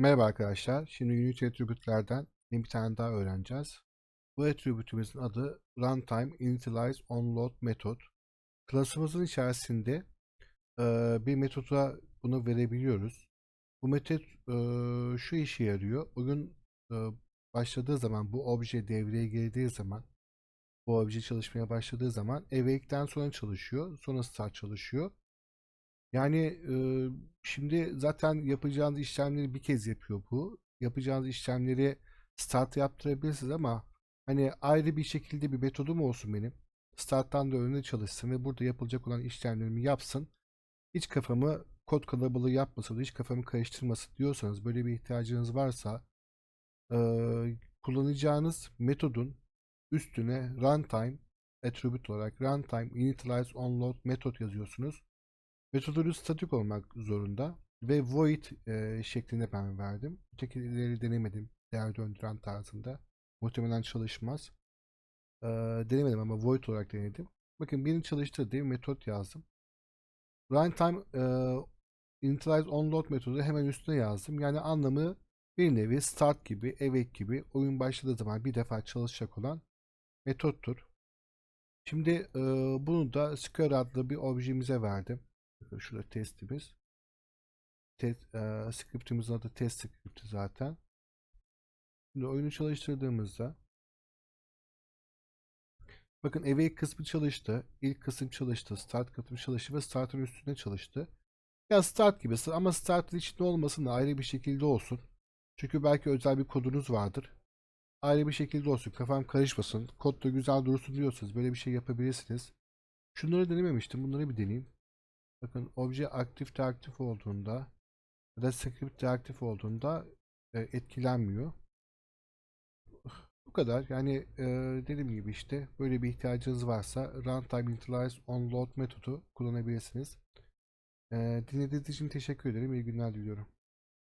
Merhaba arkadaşlar. Şimdi Unity attribute'lerden bir tane daha öğreneceğiz. Bu attribute'ümüzün adı Runtime Initialize Onload Method. Klasımızın içerisinde bir metoda bunu verebiliyoruz. Bu metot şu işe yarıyor. Oyun e, başladığı zaman bu obje devreye girdiği zaman bu obje çalışmaya başladığı zaman awake'den sonra çalışıyor. Sonra start çalışıyor. Yani şimdi zaten yapacağınız işlemleri bir kez yapıyor bu. Yapacağınız işlemleri start yaptırabilirsiniz ama hani ayrı bir şekilde bir metodum olsun benim. Starttan da önüne çalışsın ve burada yapılacak olan işlemlerimi yapsın. Hiç kafamı kod kalabalığı yapmasın, hiç kafamı karıştırmasın diyorsanız böyle bir ihtiyacınız varsa kullanacağınız metodun üstüne runtime attribute olarak runtime initialize onload method yazıyorsunuz. Metodoloji statik olmak zorunda ve void e, şeklinde ben verdim. Ötekileri denemedim. Değer döndüren tarzında. Muhtemelen çalışmaz. E, denemedim ama void olarak denedim. Bakın benim çalıştırdığı metot yazdım. Runtime e, initialize onload metodu hemen üstüne yazdım. Yani anlamı bir nevi start gibi, awake gibi oyun başladığı zaman bir defa çalışacak olan metottur. Şimdi e, bunu da square adlı bir objemize verdim. Şurada testimiz. Test, e, scriptimizin adı test scripti zaten. Şimdi oyunu çalıştırdığımızda bakın awake kısmı çalıştı. İlk kısım çalıştı. Start kısmı çalıştı ve startın üstüne çalıştı. Ya start gibi ama startın içinde olmasın da ayrı bir şekilde olsun. Çünkü belki özel bir kodunuz vardır. Ayrı bir şekilde olsun. Kafam karışmasın. Kod da güzel dursun diyorsanız böyle bir şey yapabilirsiniz. Şunları denememiştim. Bunları bir deneyeyim. Bakın obje aktif deaktif olduğunda ya da script deaktif olduğunda e, etkilenmiyor. Bu kadar. Yani e, dediğim gibi işte böyle bir ihtiyacınız varsa runtime initialize onload metodu kullanabilirsiniz. E, dinlediğiniz için teşekkür ederim. İyi günler diliyorum.